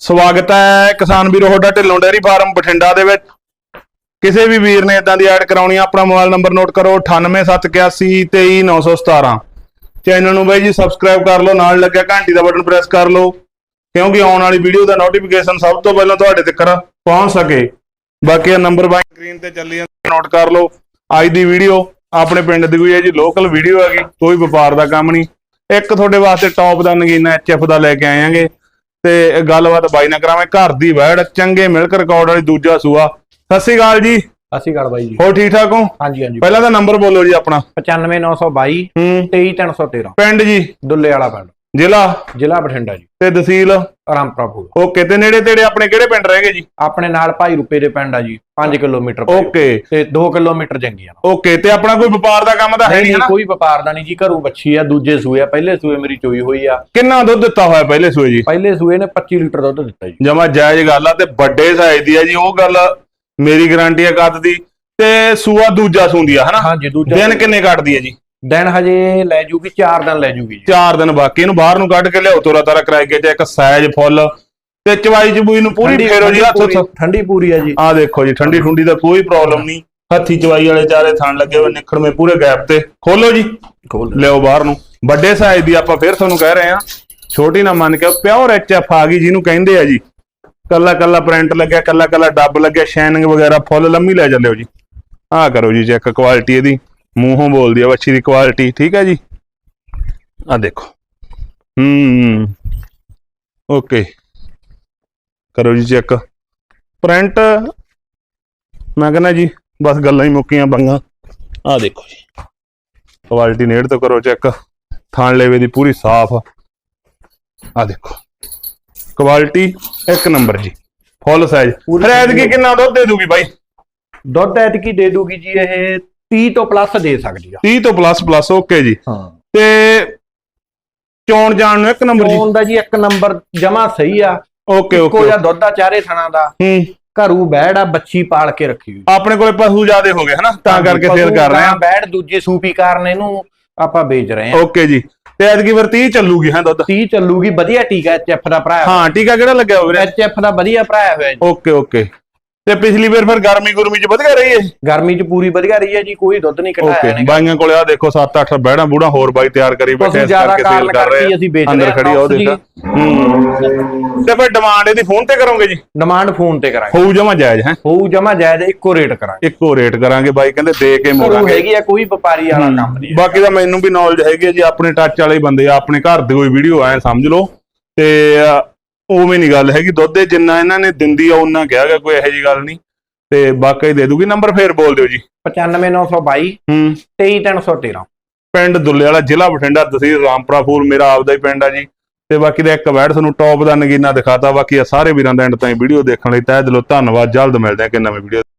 ਸਵਾਗਤ ਹੈ ਕਿਸਾਨ ਵੀਰੋ, ਤੁਹਾਡਾ ਢਿੱਲੋਂ ਡੇਅਰੀ ਫਾਰਮ ਬਠਿੰਡਾ ਦੇ ਵਿੱਚ। ਕਿਸੇ ਵੀ ਵੀਰ ਨੇ ਇਦਾਂ ਦੀ ਐਡ ਕਰਾਉਣੀ ਆ, ਆਪਣਾ ਮੋਬਾਈਲ ਨੰਬਰ ਨੋਟ ਕਰੋ 9871823917 ਚੈਨਲ ਨੂੰ ਬਾਈ ਜੀ ਸਬਸਕ੍ਰਾਈਬ ਕਰ ਲਓ, ਨਾਲ ਲੱਗਿਆ ਘੰਟੀ ਦਾ ਬਟਨ ਪ੍ਰੈਸ ਕਰ ਲਓ, ਕਿਉਂਕਿ ਆਉਣ ਵਾਲੀ ਵੀਡੀਓ ਦਾ ਨੋਟੀਫਿਕੇਸ਼ਨ ਸਭ ਤੋਂ ਪਹਿਲਾਂ ਤੁਹਾਡੇ ਤੱਕ ਪਹੁੰਚ ਸਕੇ। ਬਾਕੀ ਇਹ ਨੰਬਰ ਬਾਈ ਸਕਰੀਨ ਤੇ ਚੱਲੀ ਜਾਂਦਾ, ਨੋਟ ਕਰ ਲਓ। ਅੱਜ ਦੀ ਵੀਡੀਓ ਆਪਣੇ ਪਿੰਡ ਦੀ ਕੋਈ ਹੈ ਜੀ ਲੋਕਲ ਵੀਡੀਓ ਹੈਗੀ, ਕੋਈ ਵਪਾਰ ਦਾ ਕੰਮ ਨਹੀਂ। ਇੱਕ ਤੁਹਾਡੇ ਵਾਸਤੇ ਟੌਪ ਦਾ ਨਗੀਨਾ ਐਚਐਫ ਦਾ ਲੈ ਕੇ ਆਏ ਆਏਾਂਗੇ ਤੇ ਗੱਲਬਾਤ ਬਾਈ ਨਾਲ ਕਰਾਵਾਂ ਘਰ ਦੀ ਵੈੜ ਚੰਗੇ ਮਿਲਕ ਰਿਕਾਰਡ ਵਾਲੀ ਦੂਜਾ ਸੂਆ। ਸਤਿ ਸ਼੍ਰੀ ਅਕਾਲ ਜੀ। ਅਸੀਂ ਗੜ ਬਾਈ ਜੀ। ਹੋਰ ਠੀਕ ਠਾਕ ਹੋ? ਹਾਂਜੀ ਹਾਂਜੀ। ਪਹਿਲਾਂ ਤਾਂ ਨੰਬਰ ਬੋਲੋ ਜੀ ਆਪਣਾ। 95922 ਹੂੰ। 23313 ਪਿੰਡ ਜੀ। ਦੁੱਲੇ ਵਾਲਾ ਪਿੰਡ। ਜ਼ਿਲ੍ਹਾ? ਜ਼ਿਲ੍ਹਾ ਬਠਿੰਡਾ ਜੀ। ਤੇ ਤਹਿਸੀਲ? ਰਾਮਪੁਰਾ ਫੂਲ ਓਕੇ ਤੇ ਨੇੜੇ ਤੇੜੇ ਆਪਣੇ ਕਿਹੜੇ ਪਿੰਡ ਰਹਿਗੇ ਜੀ? ਆਪਣੇ ਨਾਲ ਭਾਈ ਰੁਪਏ ਦੇ ਪਿੰਡ ਆ ਜੀ 5 ਕਿਲੋਮੀਟਰ ਪਏ। ਓਕੇ। ਤੇ 2 ਕਿਲੋਮੀਟਰ ਜੰਗੀਆਂ ਓਕੇ ਤੇ ਆਪਣਾ ਕੋਈ ਵਪਾਰ ਦਾ ਕੰਮ ਤਾਂ ਹੈ ਨਹੀਂ ਨਹੀਂ ਕੋਈ ਵਪਾਰ ਦਾ ਨਹੀਂ ਜੀ ਘਰੋਂ ਬੱਚੀ ਆ ਦੂਜੇ ਸੂਏ ਆ ਪਹਿਲੇ ਸੂਏ ਮੇਰੀ ਚੋਈ ਹੋਈ ਆ। ਕਿੰਨਾ ਦੁੱਧ ਦਿੱਤਾ ਹੋਇਆ ਪਹਿਲੇ ਸੂਏ ਜੀ? ਪਹਿਲੇ ਸੂਏ ਨੇ 25 ਲੀਟਰ ਦੁੱਧ ਦਿੱਤਾ ਜੀ। ਜਮਾ ਜਾਇਜ਼ ਗੱਲ ਆ ਤੇ ਵੱਡੇ ਸਾਈਜ਼ ਦੀ ਆ ਜੀ ਉਹ ਗੱਲ ਮੇਰੀ ਗਾਰੰਟੀ ਆ ਕੱਦ ਦੀ? ਤੇ ਸੂਆ ਦੂਜਾ ਸੂੰਦੀ ਆ ਹਨਾ? ਹਾਂਜੀ ਦੂਜਾ ਦਿਨ ਕਿੰਨੇ ਕੱਢਦੀ ਆ ਜੀ? ਦਿਨ ਹਜੇ ਲੈ ਜੂਗੀ 4 ਦਿਨ ਲੈ ਜੂਗੀ ਜੀ। ਚਾਰ ਦਿਨ ਬਾਕੀ ਇਹਨੂੰ ਬਾਹਰ ਨੂੰ ਕੱਢ ਕੇ ਲਿਆਓ ਤੋਰਾ ਤਾਰਾ ਕਰਾਈ ਕੇ ਤੇ ਇੱਕ ਸਾਈਜ਼ ਫੁੱਲ ਤੇ ਚਵਾਈ ਚਬੂਈ ਨੂੰ ਪੂਰੀ ਠੰਡੀ- ਫੇਰੋ ਜੀ ਹੱਥ ਪੂਰੀ- ਠੰਡੀ ਪੂਰੀ ਆ ਜੀ। ਆ ਦੇਖੋ ਜੀ ਠੰਡੀ ਠੁੰਡੀ ਦਾ ਕੋਈ ਪ੍ਰੋਬਲਮ ਨਹੀਂ। ਹੱਥੀ ਚਵਾਈ ਵਾਲੇ ਚਾਰੇ ਥਣ ਲੱਗੇ ਹੋਏ ਨਿਖੜਵੇਂ ਪੂਰੇ ਗੈਪ ਤੇ। ਖੋਲੋ ਜੀ। ਖੋਲ। ਲਿਓ ਬਾਹਰ ਨੂੰ। ਵੱਡੇ ਸਾਈਜ਼ ਦੀ ਆਪਾਂ ਫਿਰ ਤੁਹਾਨੂੰ ਕਹਿ ਰਹੇ ਆ ਛੋਟੀ ਨਾ ਮੰਨ ਕੇ ਪਿਓਰ ਐਚਐਫ ਆ ਗਈ ਜਿਹਨੂੰ ਕਹਿੰਦੇ ਆ ਜੀ। ਕੱਲਾ ਕੱਲਾ ਪ੍ਰਿੰਟ ਲੱਗਿਆ ਕੱਲਾ ਕੱਲਾ ਡੱਬ ਲੱਗਿਆ ਸ਼ਾਈਨਿੰਗ ਵਗੈਰਾ ਫੁੱਲ ਲੰਮੀ ਲੈ ਚੱਲਿਓ ਜੀ। ਆਹ ਕਰੋ ਜੀ ਚੈੱਕ ਕੁਆਲਿਟੀ ਇਹਦੀ। ਮੂੰਹੋਂ ਬੋਲਦੀ ਆ ਵੱਛੀ ਦੀ ਕੁਆਲਿਟੀ ਠੀਕ ਹੈ ਜੀ? ਆ ਦੇਖੋ। ਹੂੰ। ਓਕੇ। ਕਰੋ ਜੀ ਚੈੱਕ। ਪ੍ਰਿੰਟ। ਮੈਂ ਕਹਿੰਦਾ ਜੀ ਬਸ ਗੱਲਾਂ ਹੀ ਮੁੱਕੀਆਂ ਬੰਗਾ। ਆ ਦੇਖੋ ਜੀ। ਕੁਆਲਿਟੀ ਨੇੜ ਤੋਂ ਕਰੋ ਚੈੱਕ। ਥਾਣ ਲੇਵੇ ਦੀ ਪੂਰੀ ਸਾਫ਼। ਆ ਦੇਖੋ। ਕੁਆਲਿਟੀ ਇੱਕ ਨੰਬਰ ਜੀ। ਫੁੱਲ ਸਾਈਜ਼ ਫਿਰ ਐਤਕੀ ਕਿੰਨਾ ਦੁੱਧ ਦੇ ਦੂਗੀ ਬਾਈ? ਦੁੱਧ ਐਤਕੀ ਦੇ ਦੂਗੀ ਜੀ ਇਹ 30 ਤੋਂ ਪਲੱਸ ਦੇ ਸਕਦੀ ਆ। 30 ਤੋਂ ਪਲੱਸ ਪਲੱਸ ਓਕੇ ਜੀ। ਹਾਂ। ਤੇ ਚੌਣ ਜਾਣ ਨੂੰ ਇੱਕ ਨੰਬਰ ਜੀ। ਫੋਨ ਦਾ ਜੀ ਇੱਕ ਨੰਬਰ ਜਮਾ ਸਹੀ ਆ। ਓਕੇ ਓਕੇ ਜਿਹਾ ਦੁੱਧ ਆ ਚਾਰੇ ਥਣਾ ਦਾ। ਹੂੰ। ਘਰੂ ਬੈੜ ਆ ਬੱਚੀ ਪਾਲ ਕੇ ਰੱਖੀ ਹੋਈ। ਆਪਣੇ ਕੋਲੇ ਪਸ਼ੂ ਜ਼ਿਆਦੇ ਹੋ ਗਏ ਹਨਾ? ਤਾਂ ਕਰਕੇ ਸੇਲ ਕਰ ਰਹੇ ਆ। ਬੈੜ ਦੂਜੇ ਸੂਪੀ ਕਾਰਨ ਇਹਨੂੰ ਆਪਾਂ ਵੇਚ ਰਹੇ ਆ। ਓਕੇ ਜੀ। ਤੇ ਐਤਕੀ ਫਿਰ 30 ਚੱਲੂਗੀ ਹੈ ਦੁੱਧ? 30 ਚੱਲੂਗੀ ਵਧੀਆ ਟੀਕਾ ਐਚਐਫ ਦਾ ਭਰਾਇਆ ਹਾਂ ਟੀਕਾ ਕਿਹੜਾ ਲੱਗਿਆ ਹੋਇਆ ਵੀਰੇ? ਐਚਐਫ ਦਾ ਵਧੀਆ ਭਰਾਇਆ ਹੋਇਆ ਜੀ। ਓਕੇ ਓਕੇ ਤੇ ਪਿਛਲੀ ਵਾਰ ਫਿਰ ਗਰਮੀ ਗੁਰਮੀ ਚ ਵਧੀਆ ਰਹੀ ਹੈ। ਗਰਮੀ ਚ ਪੂਰੀ ਵਧੀਆ ਰਹੀ ਹੈ ਜੀ ਕੋਈ ਦੁੱਧ ਨਹੀਂ ਓਕੇ ਘਟਾਇਆ ਨੇ ਬਾਈਆਂ ਕੋਲੇ ਆ ਦੇਖੋ 7-8 ਬਹਿਣਾ ਬੂੜਾ ਹੋਰ ਬਾਈ ਤਿਆਰ ਕਰੀ ਬੈਠੇ ਇਸ ਕਰਕੇ ਸੇਲ ਕਰ ਰਹੇ ਅਸੀਂ ਵੇਚ ਰਹੇ ਖੜੀ ਉਹ। ਦੇਖ। ਹੂੰ। ਤੇ ਫਿਰ ਡਿਮਾਂਡ ਇਹਦੀ ਫੋਨ ਤੇ ਕਰੋਗੇ ਜੀ? ਡਿਮਾਂਡ ਫੋਨ ਤੇ ਕਰਾਂਗੇ। ਹੋਊ ਜਮਾ ਜਾਇਜ਼ ਹੈ? ਹੋਊ ਜਮਾ ਜਾਇਜ਼ ਇੱਕੋ ਰੇਟ ਕਰਾਂਗੇ। ਇੱਕੋ ਰੇਟ ਕਰਾਂਗੇ ਬਾਈ ਕਹਿੰਦੇ ਦੇ ਕੇ ਮੋੜਾਂਗੇ। ਹੈਗੀ ਆ ਕੋਈ ਵਪਾਰੀ ਵਾਲਾ ਕੰਮ ਨਹੀਂ ਬਾਕੀ ਤਾਂ ਮੈਨੂੰ ਵੀ ਨੌਲੇਜ ਹੈਗੀ ਜੀ ਆਪਣੇ ਟੱਚ ਵਾਲੇ ਬੰਦੇ ਆ ਆਪਣੇ ਘਰ ਦੇ ਕੋਈ ਵੀਡੀਓ ਆਏ ਸਮਝ ਲਓ। ਤੇ ਉਵੇਂ ਨਹੀਂ ਗੱਲ ਹੈਗੀ ਦੁੱਧ ਦੇ ਜਿੰਨਾ ਇਹਨਾਂ ਨੇ ਦਿੰਦੀ ਆ ਉਹਨਾਂ ਕਿਹਾ ਗਿਆ ਕੋਈ ਇਹੋ ਜੀ ਗੱਲ ਨਹੀਂ। ਤੇ ਬਾਕੀ ਦੇ ਦੂਗੀ ਨੰਬਰ ਫੇਰ ਬੋਲ ਦਿਓ ਜੀ। 95922 ਹੂੰ। 23313 ਪਿੰਡ ਦੁੱਲੇ ਵਾਲਾ ਜ਼ਿਲ੍ਹਾ ਬਠਿੰਡਾ ਤਹਿਸੀਲ ਰਾਮਪੁਰਾ ਫੂਲ ਮੇਰਾ ਆਪਦਾ ਹੀ ਪਿੰਡ ਆ ਜੀ। ਤੇ ਬਾਕੀ ਦਾ ਇੱਕ ਵੈਡ ਤੁਹਾਨੂੰ ਟੌਪ ਦਾ ਨਗੀਨਾ ਦਿਖਾਤਾ ਬਾਕੀ ਆ ਸਾਰੇ ਵੀਰਾਂ ਦਾ ਐਂਡ ਤਾਈਂ ਵੀਡੀਓ ਦੇਖਣ ਲਈ ਤਹਿ ਦਿਲੋਂ ਧੰਨਵਾਦ ਜਲਦ ਮਿਲਦੇ ਆ ਕਿ ਨਵੀਂ ਵੀਡੀਓ